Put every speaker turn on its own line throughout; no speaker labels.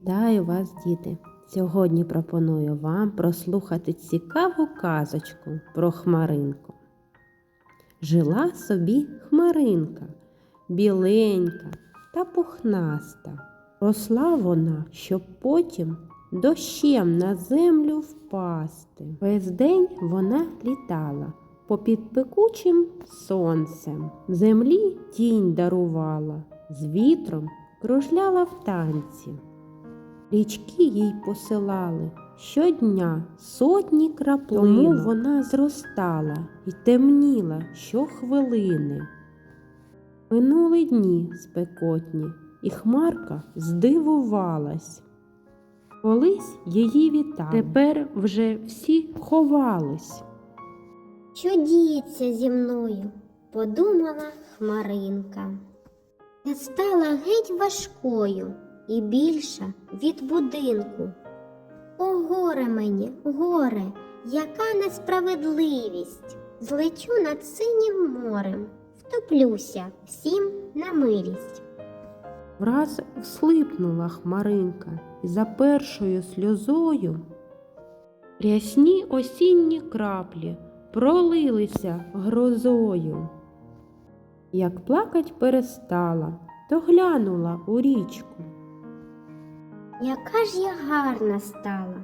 Вітаю вас, діти! Сьогодні пропоную вам прослухати цікаву казочку про хмаринку. Жила собі хмаринка, біленька та пухнаста. Росла вона, щоб потім дощем на землю впасти. Весь день вона літала попід пекучим сонцем. Землі тінь дарувала, з вітром кружляла в танці. Річки їй посилали щодня сотні краплин. Тому вона зростала і темніла щохвилини. Минули дні спекотні, і хмарка здивувалась. Колись її вітали, тепер вже всі ховались.
Що діється зі мною? подумала Хмаринка. Я стала геть важкою і більша від будинку. О, горе мені, горе, яка несправедливість! Злечу над синім морем, втоплюся всім на милість.
Враз вслипнула хмаринка, і за першою сльозою рясні осінні краплі пролилися грозою. Як плакать перестала, то глянула у річку.
Яка ж я гарна стала,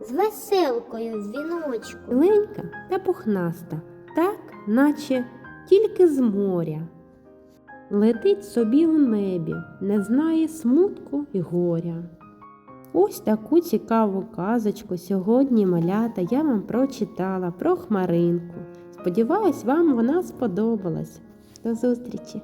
з веселкою в віночку.
Біленька та пухнаста, так, наче тільки з моря. Летить собі у небі, не знає смутку і горя. Ось таку цікаву казочку сьогодні, малята, я вам прочитала про хмаринку. Сподіваюсь, вам вона сподобалась. До зустрічі!